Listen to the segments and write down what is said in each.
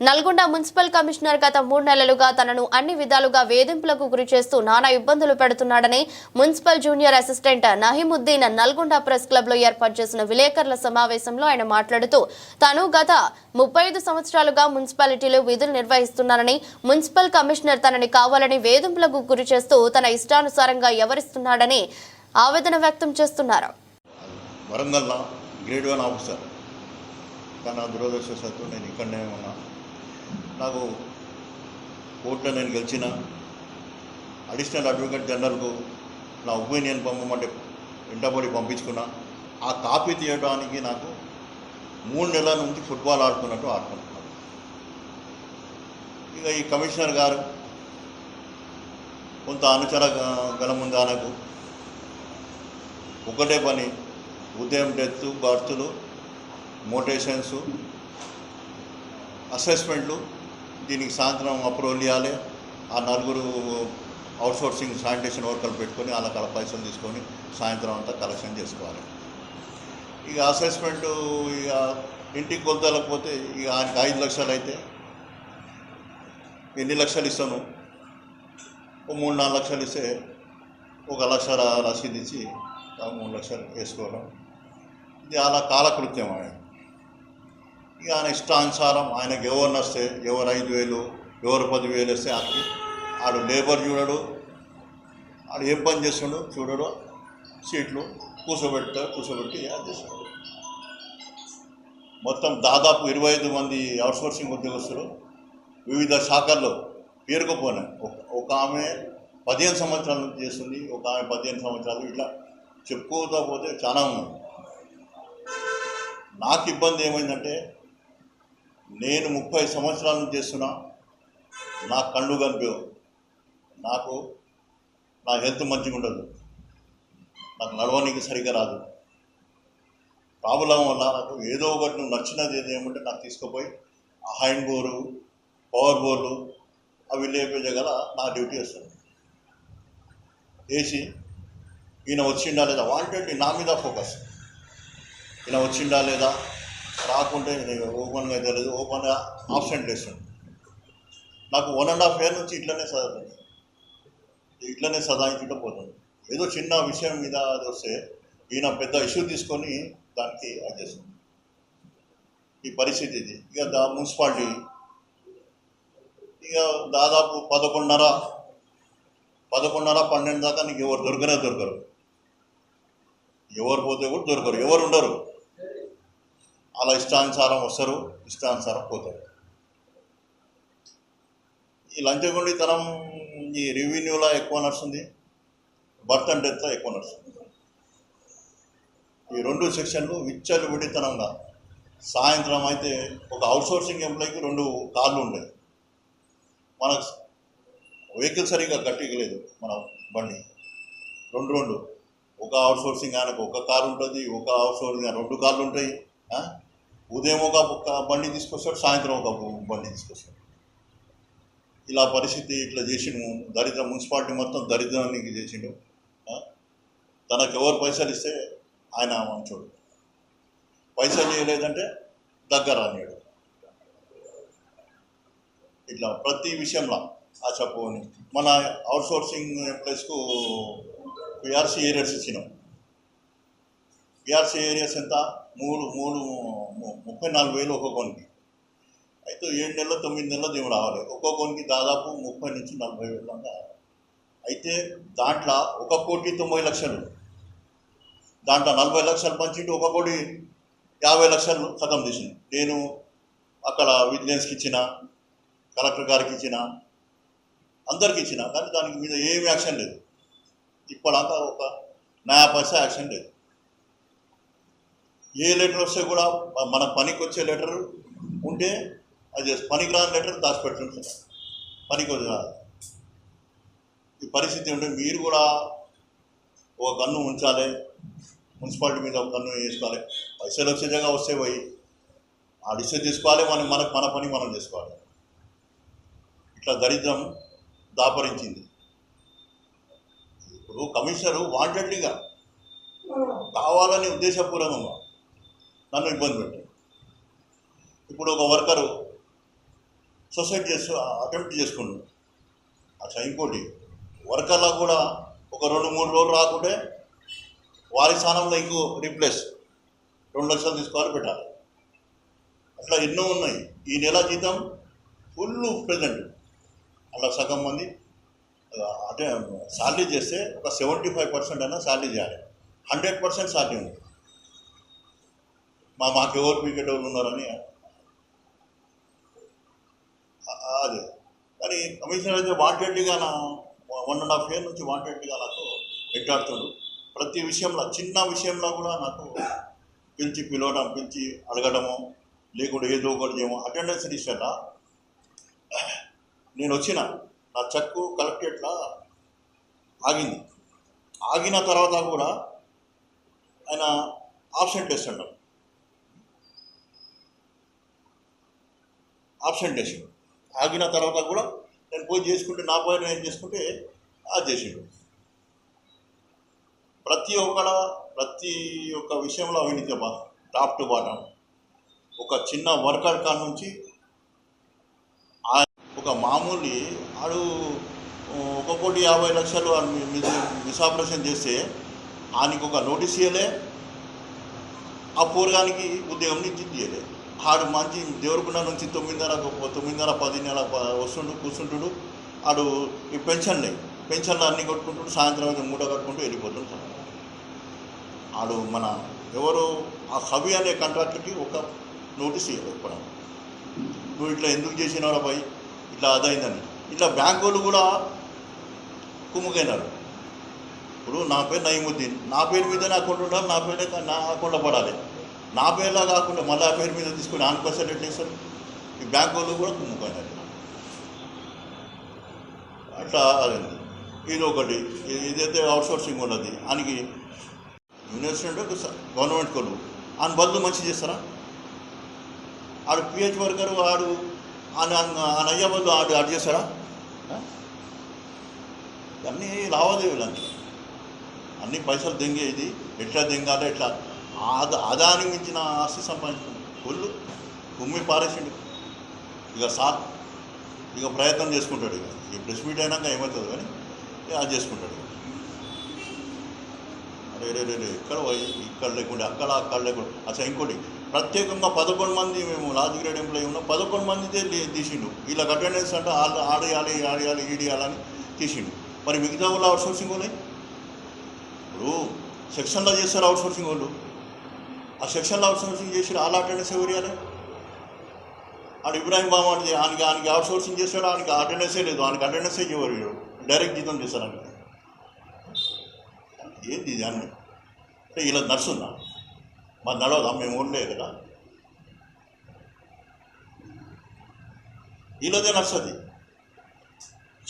Nalgonda municipal commissioner గత మూడు నెలలుగా తనను అన్ని విధాలుగా వేధింపులకు గురి చేస్తూ నానా ఇబ్బందులు పెడుతున్నాడని municipal junior assistant Naheemuddin Nalgonda press క్లబ్లో ఏర్పాటు చేసిన విలేకరుల సమావేశంలో ఆయన మాట్లాడుతూ తాను గత ముప్పై ఐదు సంవత్సరాలుగా మున్సిపాలిటీలో విధులు నిర్వహిస్తున్నానని మున్సిపల్ కమిషనర్ తనని కావాలని వేధింపులకు గురి చేస్తూ తన ఇష్టానుసారంగా ఎవరిస్తున్నాడని ఆవేదన వ్యక్తం చేస్తున్నారు. వరంగల్లో గ్రేడ్ వన్ ఆఫీసర్ కానీ దురదృష్టవశాత్తు నేను ఇక్కడనే ఉన్నా. నాకు కోర్టులో నేను గెలిచిన అడిషనల్ అడ్వకేట్ జనరల్కు నా ఒపీనియన్ పంపమంటే వెంటబడి పంపించుకున్నా. ఆ కాపీ తీయడానికి నాకు మూడు నెలల నుంచి ఫుట్బాల్ ఆడుకున్నట్టు ఆడుకుంటున్నాను ఇక ఈ కమిషనర్ గారు కొంత అనుచర గలముందానకు ఒకటే పని ఉదయం డెత్ బర్త్లు మోటేషన్స్ అసెస్మెంట్లు దీనికి సాయంత్రం అప్రూవల్ ఇవ్వాలి. ఆ నలుగురు అవుట్సోర్సింగ్ శానిటేషన్ వర్కర్లు పెట్టుకొని వాళ్ళకి అలా పైసలు తీసుకొని సాయంత్రం అంతా కలెక్షన్ చేసుకోవాలి. ఇక అసెస్మెంట్ ఇక ఇంటికి కొలతలేకపోతే ఇక ఆయనకి ఐదు లక్షలు అయితే ఎన్ని లక్షలు ఇస్తాను? ఓ మూడు నాలుగు లక్షలు ఇస్తే ఒక లక్ష రసీదు ఇచ్చి మూడు లక్షలు వేసుకోవడం. ఇది అలా కాలకృత్యం ఆయన ఇక ఆయన ఇష్టానుసారం ఆయనకి ఎవరిని వస్తే ఎవరు ఐదు వేలు ఎవరు పదివేలు వస్తే అతనికి ఆడు లేబర్ చూడడు. ఆడు ఏం పని చేస్తుండో చూడడు. సీట్లు కూర్చోబెడతాడు కూర్చోబెట్టి అది చేస్తాడు. మొత్తం దాదాపు ఇరవై ఐదు మంది అవుట్సోర్సింగ్ ఉద్యోగస్తులు వివిధ శాఖల్లో పేరుకుపోయినాయి. ఒక- ఆమె పదిహేను సంవత్సరాల నుంచి చేస్తుంది ఒక ఆమె పదిహేను సంవత్సరాలు ఇట్లా చెప్పుకోకపోతే చాలా ఉన్నాయి. నాకు ఇబ్బంది ఏమైందంటే నేను ముప్పై సంవత్సరాల నుంచి చేస్తున్నా నా కళ్ళు కనిపించవు. నాకు నా హెల్త్ మంచిగా ఉండదు. నాకు నడవడానికి సరిగ్గా రాదు. ప్రాబ్లం వల్ల నాకు ఏదో ఒకటి నువ్వు నచ్చినది ఏదో ఏమంటే నాకు తీసుకుపోయి ఆ హ్యాండ్ బోరు పవర్ బోర్లు అవి లేపించగల నా డ్యూటీ వస్తుంది. వేసి ఈయన వచ్చిండా లేదా? వాంటెడ్ నా మీద ఫోకస్ ఈయన వచ్చిండా లేదా? రాకుంటే నేను ఓపెన్గా తెలియదు ఓపెన్గా ఆబ్సెంట్ వేస్తాడు నాకు వన్ అండ్ హాఫ్ ఇయర్ నుంచి ఇట్లనే చదువుతుంది ఇట్లనే సదాయించుకుంటూ పోతుంది ఏదో చిన్న విషయం మీద అది వస్తే ఈయన పెద్ద ఇష్యూ తీసుకొని దానికి అది చేస్తుంది ఈ పరిస్థితి ఇది. ఇక దా మున్సిపాలిటీ ఇక దాదాపు పదకొండున్నర పదకొండున్నర పన్నెండు దాకా నీకు ఎవరు దొరకనే దొరకరు. ఎవరు పోతే కూడా దొరకరు. ఎవరు ఉండరు. అలా ఇష్టానుసారం వస్తారు ఇష్టానుసారం పోతారు. ఈ లంచగొండితనం ఈ రెవెన్యూలో ఎక్కువ నడుస్తుంది బర్త్ అండ్ డెత్లో ఎక్కువ నడుస్తుంది. ఈ రెండు సెక్షన్లు విచ్చలు విడితనంగా సాయంత్రం అయితే ఒక అవుట్సోర్సింగ్ ఎంప్లాయీకి రెండు కార్లు ఉండేవి మనకు వెహికల్ సరిగా గట్టిగలేదు మన బండి. రెండు రెండు. ఒక అవుట్సోర్సింగ్ ఆయనకు ఒక కారు ఉంటుంది ఒక అవుట్సోర్సింగ్ ఆయన రెండు కార్లు ఉంటాయి ఉదయం ఒక బండి తీసుకొస్తాడు సాయంత్రం ఒక బండి తీసుకొస్తాడు. ఇలా పరిస్థితి ఇట్లా చేసిండు దరిద్ర మున్సిపాలిటీ మొత్తం దరిద్రానికి చేసిండు. తనకు ఎవరు పైసలు ఇస్తే ఆయన మంచోడు. పైసలు చేయలేదంటే దగ్గర అన్నాడు ఇట్లా ప్రతి విషయంలో ఆ చెప్పుకొని మన అవుట్సోర్సింగ్ ఎంప్లాయీస్కు పిఆర్సీ ఏరియాస్ ఇచ్చినాం. పిఆర్సీ ఏరియాస్ ఎంత? మూడు మూడు ము- ముప్పై నాలుగు వేలు ఒక్కొక్కనికి అయితే ఏడు నెలలు తొమ్మిది నెలలు దేవుడు రావాలి. ఒక్కొక్కనికి దాదాపు ముప్పై నుంచి నలభై వేలు దాకా అయితే దాంట్లో ఒక కోటి తొంభై లక్షలు. దాంట్లో నలభై లక్షలు పంచింటి ఒక కోటి యాభై లక్షలు ఖతం చేసింది నేను అక్కడ విజిలెన్స్కి ఇచ్చిన కలెక్టర్ గారికి ఇచ్చిన అందరికి ఇచ్చిన. కానీ దానికి మీద ఏమి యాక్షన్ లేదు. ఇప్పటిదాకా ఒక నయా పైసా యాక్షన్ లేదు. ఏ లెటర్ వస్తే కూడా మన పనికి వచ్చే లెటర్ ఉంటే అది పనికి రాని లెటర్ దాచిపెట్టుంటుంది పనికి వచ్చి రాదు. ఈ పరిస్థితి ఉంటే మీరు కూడా ఒక కన్ను ఉంచాలి మున్సిపాలిటీ మీద ఒక కన్ను వేసుకోవాలి. పైసలు వచ్చే వస్తే పోయి ఆ డిసిషన్ తీసుకోవాలి మనం మన మన పని మనం చేసుకోవాలి. ఇట్లా దరిద్రం దాపరించింది. ఇప్పుడు కమిషనరు వాంటెడ్లీగా కావాలని ఉద్దేశపూర్వకంగా నన్ను ఇబ్బంది పెట్టాడు ఇప్పుడు ఒక వర్కరు సొసైడ్ చేస్తూ అటెంప్ట్ చేసుకున్నాడు. అట్లా ఇంకోటి వర్కర్లకు కూడా ఒక రెండు మూడు రోజులు రాకుంటే వారి స్థానంలో ఇంకో రీప్లేస్ రెండు లక్షలు తీసుకోవాలి పెట్టాలి. అట్లా ఎన్నో ఉన్నాయి. ఈ నెల జీతం ఫుల్ ప్రజెంట్. అలా సగం మంది అంటే శాలరీ చేస్తే ఒక సెవెంటీ ఫైవ్ పర్సెంట్ అయినా శాలరీ చేయాలి. హండ్రెడ్ పర్సెంట్ శాలరీ ఉంది. మా మాకు ఎవరు పీకెట్ ఉన్నారని అదే. కానీ కమిషనర్ అయితే వాంటెడ్గా నా వన్ అండ్ హాఫ్ ఇయర్ నుంచి వాంటెడ్గా నాకు వెంటాడుతుండు ప్రతి విషయంలో చిన్న విషయంలో కూడా నాకు పిలిచి పిలవడం పిలిచి అడగడము లేకుంటే ఏదో ఒకటి చేయము అటెండెన్స్ లిస్టట నేను వచ్చిన నా చెక్కు కలెక్టరేట్లో ఆగింది. ఆగిన తర్వాత కూడా ఆయన ఆబ్సెంట్ వేస్తాడు ఆబ్సెంట్ వేసిండు ఆగిన తర్వాత కూడా నేను పోయి చేసుకుంటే నా పోయి నేను చేసుకుంటే అది చేసిండు. ప్రతి ఒక్కడ ప్రతి ఒక్క విషయంలో అవినీతి టాప్ టు బాటం. ఒక చిన్న వర్కర్ కాడ నుంచి ఒక మామూలు ఆడు ఒక కోటి యాభై లక్షలు మిసాపరేషన్ చేస్తే ఆయనకు ఒక నోటీస్ ఇవ్వలే ఆ పూర్గానికి ఉద్యోగం నుంచి తీయలే. ఆడు మంచి దేవరకొండ నుంచి తొమ్మిదిన్నర తొమ్మిదిన్నర పది నెల వస్తుండు కూర్చుంటుడు. ఆడు ఈ పెన్షన్లే. పెన్షన్లు అన్నీ కొట్టుకుంటుడు సాయంత్రం అయితే మూట కట్టుకుంటూ వెళ్ళిపోతుంటాడు ఆడు మన ఎవరు ఆ హబీ అనే కాంట్రాక్టర్కి ఒక నోటీస్ ఇవ్వలేదు ఇప్పుడు నువ్వు ఇట్లా ఎందుకు చేసినారా బాయ్? ఇట్లా అదైందని. ఇట్లా బ్యాంక్ వాళ్ళు కూడా కుమ్ముకైనారు. ఇప్పుడు నా పేరు నయముద్దీన్. నా పేరు మీదనే అకౌంట్ ఉండాలి నా పేరు నా అకౌంట్లో పడాలి. నా పేరులా కాకుండా మళ్ళీ ఆ పేరు మీద తీసుకుని ఆన్ పర్సెంట్ ఎట్లా ఈ బ్యాంక్ వాళ్ళు కూడా కుమ్ముకున్నారు అట్లా అదండి ఇది ఒకటి. ఇదైతే అవుట్ సోర్సింగ్ ఉన్నది. ఆయనకి యూనివర్సిటీ ఒక గవర్నమెంట్ కొలు. ఆయన బదులు మంచి చేస్తారా? ఆడు పిహెచ్ వర్కర్ ఆడు ఆయన ఆయన అయ్యే బదులు ఆడు అడ్ చేస్తారా అన్నీ లావాదేవీలు అన్నీ అన్ని పైసలు దెంగేది. ఎట్లా దెంగాలి ఎట్లా ఆద ఆదాయానికి మించిన ఆస్తి సంపాదించుకుంది ఒళ్ళు కుమ్మి పారేసిండు. ఇక సార్ ఇక ప్రయత్నం చేసుకుంటాడు ఇక. ఈ ప్రెస్ మీట్ అయినాక ఏమవుతుంది కానీ అది చేసుకుంటాడు అరే రే రే ఇక్కడ పోయి? ఇక్కడ లేకుండా అక్కడ అక్కడ లేకుండా. అసలు ఇంకోటి ప్రత్యేకంగా పదకొండు మంది మేము లార్జ్ గ్రేడ్ ఎంప్లాయీ ఉన్నాం పదకొండు మందితే తీసిండు. వీళ్ళకి అటెండెన్స్ అంటే వాళ్ళు ఆడేయాలి ఆడేయాలి ఈడేయాలని తీసిండు. మరి మిగతా వాళ్ళు అవుట్ సోర్సింగ్ ఉన్నాయి ఇప్పుడు సెక్షన్లో చేస్తారు అవుట్సోర్సింగ్ వాళ్ళు. ఆ సెక్షన్లో అవుట్సోర్సింగ్ చేసి వాళ్ళ అటెండెన్స్ ఎవరు ఇవ్వాలి ఆడు ఇబ్రాహిం అంటే ఆయనకి ఆయనకి అవుట్సోర్సింగ్ సోర్సింగ్ ఆయనకి అటెండెన్సే లేదు. ఆయనకి అటెండెన్సే ఎవరు ఇవ్వరు. డైరెక్ట్ జీతం చేశారు ఆయన ఏంది ఇది అంటే ఇలా నడుస్తుందా? మరి నడవదా? మేము ఉండలేదు కదా. ఇలాదే నడుస్తుంది.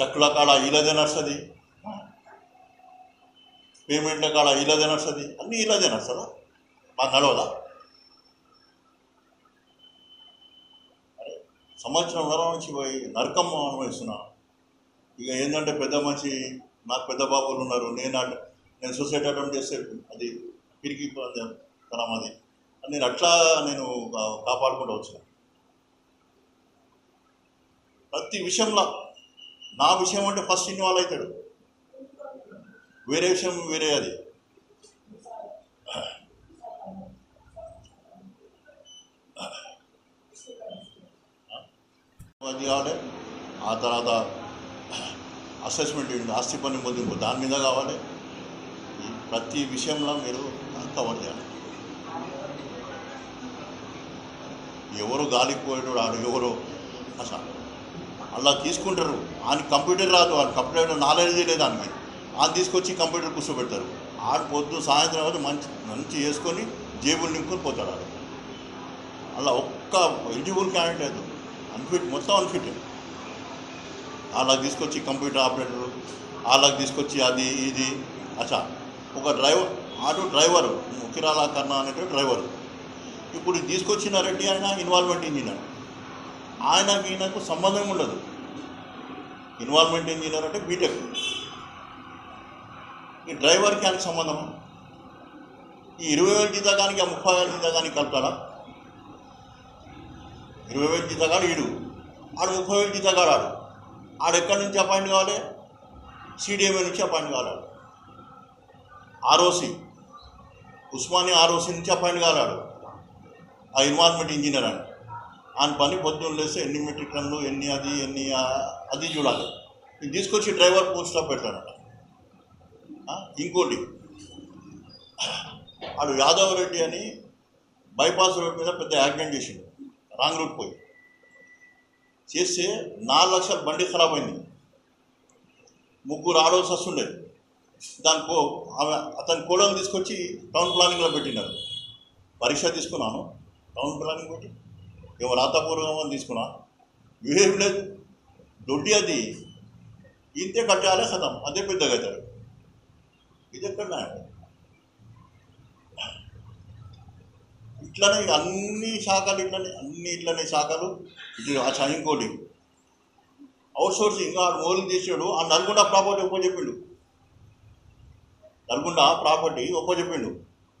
చెక్కుల కాడ ఇలాదే నడుస్తుంది. పేమెంట్ల కాడ ఇలాదే నడుస్తుంది. అన్నీ ఇలాదే నడుస్తుందా? నడవదా సంవత్సరం వరం నుంచి పోయి నరకమ్మ అనుభవిస్తున్నాను. ఇక ఏంటంటే పెద్ద మనిషి నాకు పెద్ద బాబులు ఉన్నారు నేను నేను సొసైటీ అటెంప్ట్ చేస్తే అది పిరికి తనం అది. నేను అట్లా నేను కాపాడుకుంటూ వచ్చాను. ప్రతి విషయంలో నా విషయం అంటే ఫస్ట్ ఇన్వాల్వ్ అవుతాడు. వేరే విషయం వేరే అది. అది కావాలి. ఆ తర్వాత అసెస్మెంట్ ఉంది, ఆస్తి పన్ను పొందింపు దాని మీద కావాలి. ఈ ప్రతి విషయంలో మీరు కవర్ చేయాలి. ఎవరు గాలిపోయాడు ఆడు ఎవరు? అసలు అలా తీసుకుంటారు. ఆయన కంప్యూటర్ రాదు ఆయన కంప్యూటర్ నాలెడ్జ్ లేదు ఆయనకి ఆయన తీసుకొచ్చి కంప్యూటర్ కూర్చోబెడతారు. ఆడు పొద్దు సాయంత్రం వరకు మంచి మంచి చేసుకొని జేబులు నింపుకొని పోతాడు ఆడు. అలా ఒక్క ఎలిజిబుల్ క్యాండిడేట్ లేదు. అన్ఫిట్ మొత్తం అన్ఫిట్ అలా తీసుకొచ్చి కంప్యూటర్ ఆపరేటర్ వాళ్ళకి తీసుకొచ్చి అది ఇది అచ్చా ఒక driver auto driver Mukirala Karna అనేటువంటి డ్రైవర్. ఇప్పుడు తీసుకొచ్చిన రెడ్డి ఆయన ఇన్వాల్వ్మెంట్ ఇంజనీర్ ఆయనకి ఈయనకు సంబంధం ఉండదు. ఇన్వాల్వ్మెంట్ ఇంజనీర్ అంటే బీటెక్ ఈ డ్రైవర్కి ఆయనకు సంబంధం. ఈ ఇరవై వేల జీతగానికి ఆ ముప్పై వేల జీతగానికి కలుపుతారా? ఇరవై వేల జీతగాడు ఈడు. ఆడు ముప్పై వేలు జీతగాడు ఆడు ఆడు ఎక్కడి నుంచి అపాయింట్ కావాలి? సిడిఎంఏ నుంచి అపాయింట్ కావాలి. ఆర్ఓసి. ఉస్మాని ఆర్ఓసి నుంచి అపాయింట్ కావాలి. ఆ ఎన్విరాన్మెంట్ ఇంజనీర్ అని. ఆయన పని పొద్దున్న లేస్తే ఎన్ని మెట్రిక్ టన్నులు ఎన్ని అది ఎన్ని అది చూడాలి. ఇది తీసుకొచ్చి డ్రైవర్ పోస్ట్లో పెట్టాడట ఇంకోటి. ఆడు యాదవ్ రెడ్డి అని బైపాస్ రోడ్ మీద పెద్ద యాక్సిడెంట్ చేసిండు. రాంగ్ రూట్ పోయి. చేస్తే నాలుగు లక్షల బండి ఖరాబ్ అయింది. ముగ్గురు ఆడవలసి వస్తుండే దానికో ఆమె అతని కోడలు తీసుకొచ్చి టౌన్ ప్లానింగ్లో పెట్టినారు. పరీక్ష తీసుకున్నాను. టౌన్ ప్లానింగ్ పెట్టి ఏమో రాతపూర్వకం అని తీసుకున్నా. ఏం లేదు. దొడ్డి అది. ఇంతే కట్టాలే కథం. అదే పెద్ద అవుతాడు. ఇది ఎక్కడ ఇట్లనే అన్ని శాఖలు ఇట్లనే అన్ని ఇట్లనే శాఖలు ఇది ఆ ఇంకోటి అవుట్ సోర్సింగ్ ఆ మోలు చేసాడు. ఆ నల్గొండ ప్రాపర్టీ ఒప్పచెప్పిండు నల్గొండ ప్రాపర్టీ ఒప్పచెప్పిండు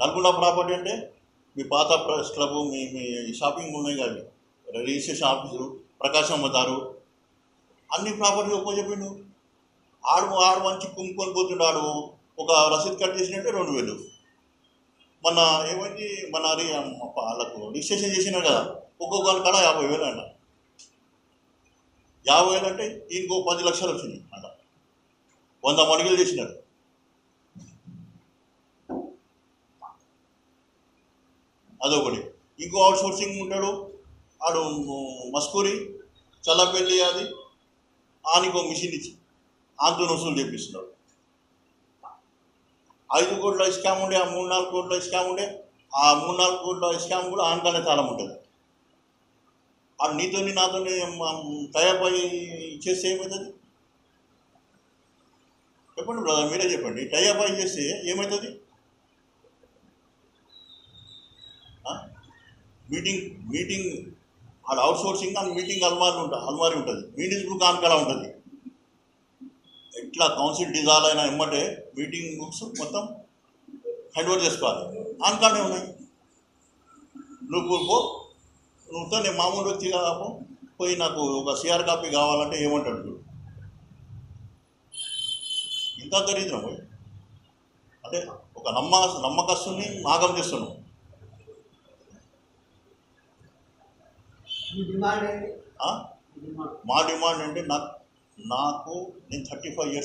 నల్గొండ ప్రాపర్టీ అంటే మీ పాత ప్రెస్ క్లబ్ మీ మీ షాపింగ్ ఉన్నాయి కానీ రిజిస్ట్రేషన్ ఆఫీసు ప్రకాశం దారు అన్ని ప్రాపర్టీ ఒప్పచెప్పిండు ఆడు ఆడు మంచి కుంకొని పోతుండాడు ఒక రసీద్ కట్ చేసినట్టే రెండు వేలు. మన ఏమైంది మన అది వాళ్ళకు రిజిస్ట్రేషన్ చేసినారు కదా వాళ్ళ కాడ యాభై వేలు అంట. యాభై వేలు అంటే ఇంకో పది లక్షలు వచ్చింది అంట. వంద మడుగులు చేసినారు అదొకటి. ఇంకో అవుట్ సోర్సింగ్ ఉంటాడు ఆడు మస్కూరి చల్లపల్లి అది ఆనికో మిషన్ ఇచ్చి ఆంతో వసూలు చేపిస్తున్నాడు. ఐదు కోట్ల స్కామ్ ఉండే ఆ మూడు నాలుగు కోట్ల స్కామ్ ఉండే ఆ మూడు నాలుగు కోట్ల స్కామ్ కూడా ఆనకానే తాళం ఉంటుంది. ఆ నీతోని నాతోని తయాపై చేస్తే ఏమవుతుంది? చెప్పండి బ్రదర్ మీరే చెప్పండి. టైఅప్ అయి చేస్తే ఏమవుతుంది? మీటింగ్ మీటింగ్ ఆడ అవుట్ సోర్సింగ్ అండ్ మీటింగ్ అల్మారి ఉంటుంది అల్మారి ఉంటుంది. మీటింగ్స్ బుక్ ఆనకాడ ఉంటుంది. ఎట్లా కౌన్సిల్ డిజాల్వ్ అయినా ఎమ్మటే మీటింగ్ బుక్స్ మొత్తం హ్యాండ్ ఓవర్ చేసుకోవాలి. ఆనకాడే ఉన్నాయి. నువ్వు పో. నువ్వుతో నేను మామూలు వ్యక్తి కాపో పోయి నాకు ఒక సిఆర్ కాపీ కావాలంటే ఏమంటాడు చూడు. ఇంత దరిద్రం పోయి. అంటే ఒక నమ్మ నమ్మకస్తుని నాగం చేస్తున్నావు. మీ డిమాండ్ ఏంటి? ఆ? డిమాండ్. మా డిమాండ్ అంటే నాకు నాకు నేను థర్టీ ఫైవ్ ఇయర్స్